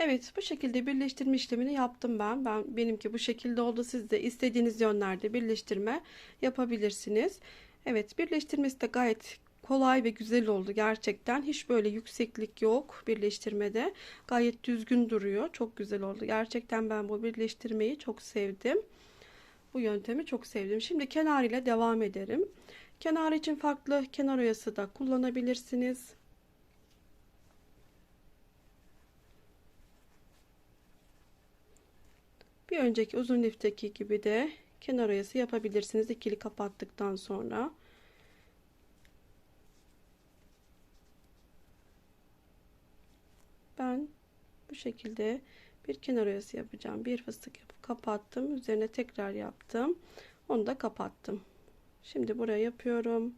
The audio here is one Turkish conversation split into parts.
Evet, bu şekilde birleştirme işlemini yaptım ben. Ben benimki bu şekilde oldu. Siz de istediğiniz yönlerde birleştirme yapabilirsiniz. Evet, birleştirmesi de gayet kolay ve güzel oldu gerçekten. Hiç böyle yükseklik yok birleştirmede. Gayet düzgün duruyor. Çok güzel oldu. Gerçekten ben bu birleştirmeyi çok sevdim. Bu yöntemi çok sevdim. Şimdi kenar ile devam ederim. Kenar için farklı kenar oyası da kullanabilirsiniz. Bir önceki uzun lifteki gibi de kenar oyası yapabilirsiniz ikili kapattıktan sonra. Ben bu şekilde bir kenar oyası yapacağım. Bir fıstık yapıp kapattım. Üzerine tekrar yaptım. Onu da kapattım. Şimdi buraya yapıyorum.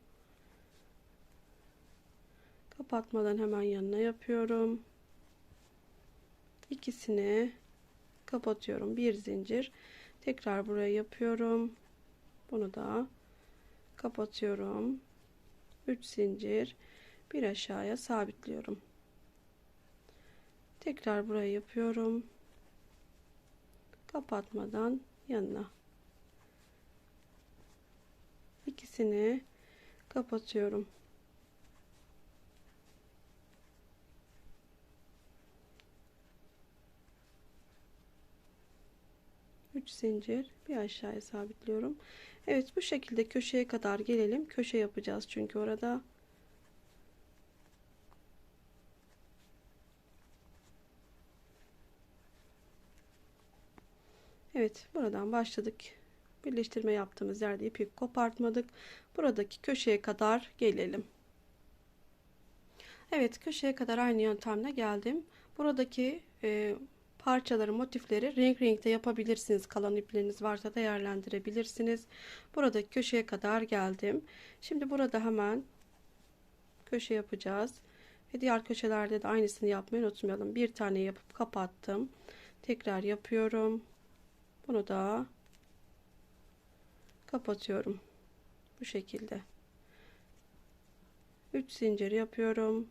Kapatmadan hemen yanına yapıyorum. İkisini kapatıyorum. Bir zincir. Tekrar buraya yapıyorum. Bunu da kapatıyorum. 3 zincir. Bir aşağıya sabitliyorum. Tekrar buraya yapıyorum. Kapatmadan yanına. İkisini kapatıyorum. Üç zincir bir aşağıya sabitliyorum. Evet bu şekilde köşeye kadar gelelim. Köşe yapacağız çünkü orada. Evet buradan başladık. Birleştirme yaptığımız yerde ipi kopartmadık. Buradaki köşeye kadar gelelim. Evet köşeye kadar aynı yöntemle geldim. Buradaki e, parçaları, motifleri renk renkte yapabilirsiniz. Kalan ipleriniz varsa değerlendirebilirsiniz. Buradaki köşeye kadar geldim. Şimdi burada hemen köşe yapacağız. Ve diğer köşelerde de aynısını yapmayı unutmayalım. Bir tane yapıp kapattım. Tekrar yapıyorum. Bunu da kapatıyorum. Bu şekilde. 3 zincir yapıyorum.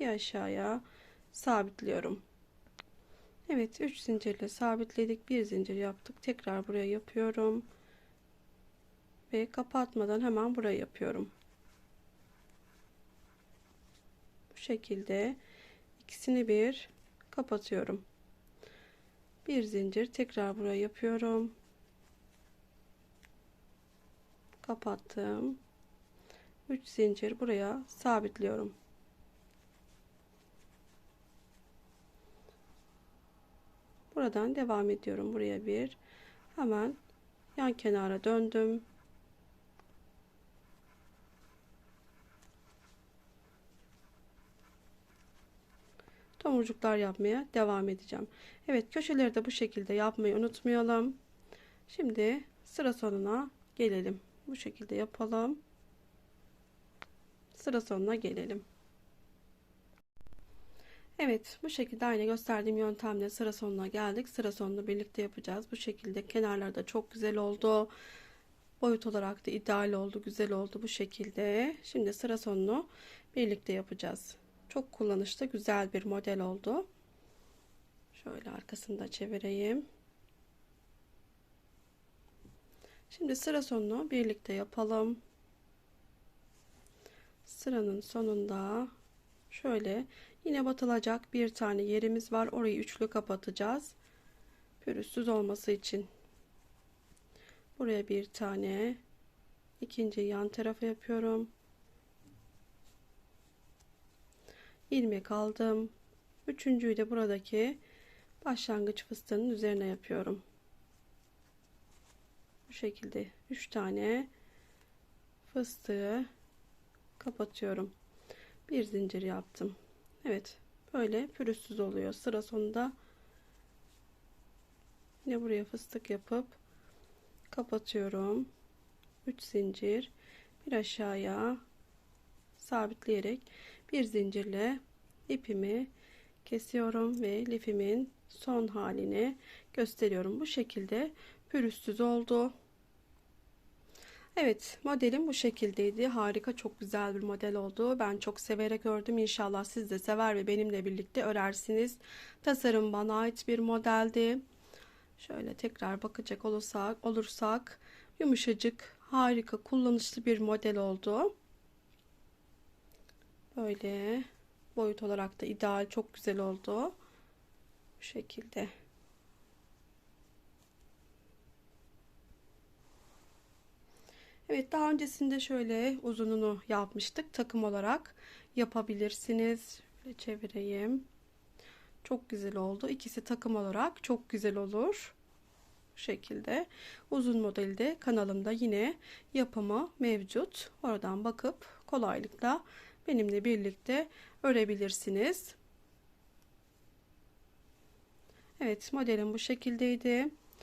Bir aşağıya sabitliyorum. Evet 3 zincirle sabitledik. Bir zincir yaptık. Tekrar buraya yapıyorum. Ve kapatmadan hemen buraya yapıyorum. Bu şekilde ikisini bir kapatıyorum. Bir zincir tekrar buraya yapıyorum. Kapattım. 3 zincir buraya sabitliyorum. Buradan devam ediyorum. Buraya bir hemen yan kenara döndüm. tomurcuklar yapmaya devam edeceğim. Evet köşeleri de bu şekilde yapmayı unutmayalım. Şimdi sıra sonuna gelelim. Bu şekilde yapalım. Sıra sonuna gelelim. Evet bu şekilde aynı gösterdiğim yöntemle sıra sonuna geldik. Sıra sonunu birlikte yapacağız. Bu şekilde kenarlarda çok güzel oldu. Boyut olarak da ideal oldu. Güzel oldu bu şekilde. Şimdi sıra sonunu birlikte yapacağız. Çok kullanışlı güzel bir model oldu. Şöyle arkasını da çevireyim. Şimdi sıra sonunu birlikte yapalım. Sıranın sonunda şöyle yine batılacak bir tane yerimiz var. Orayı üçlü kapatacağız. Pürüzsüz olması için. Buraya bir tane ikinci yan tarafa yapıyorum. ilmek aldım. Üçüncüyü de buradaki başlangıç fıstığının üzerine yapıyorum. Bu şekilde 3 tane fıstığı kapatıyorum. Bir zincir yaptım. Evet, böyle pürüzsüz oluyor. Sıra sonunda yine buraya fıstık yapıp kapatıyorum. 3 zincir, bir aşağıya sabitleyerek bir zincirle ipimi kesiyorum ve lifimin son halini gösteriyorum. Bu şekilde pürüzsüz oldu. Evet, modelim bu şekildeydi. Harika, çok güzel bir model oldu. Ben çok severek ördüm. İnşallah siz de sever ve benimle birlikte örersiniz. Tasarım bana ait bir modeldi. Şöyle tekrar bakacak olursak, olursak yumuşacık, harika, kullanışlı bir model oldu. Böyle boyut olarak da ideal, çok güzel oldu. Bu şekilde. Evet daha öncesinde şöyle uzununu yapmıştık. Takım olarak yapabilirsiniz. Şöyle çevireyim. Çok güzel oldu. İkisi takım olarak çok güzel olur. Bu şekilde. Uzun modeli de kanalımda yine yapımı mevcut. Oradan bakıp kolaylıkla benimle birlikte örebilirsiniz. Evet modelim bu şekildeydi.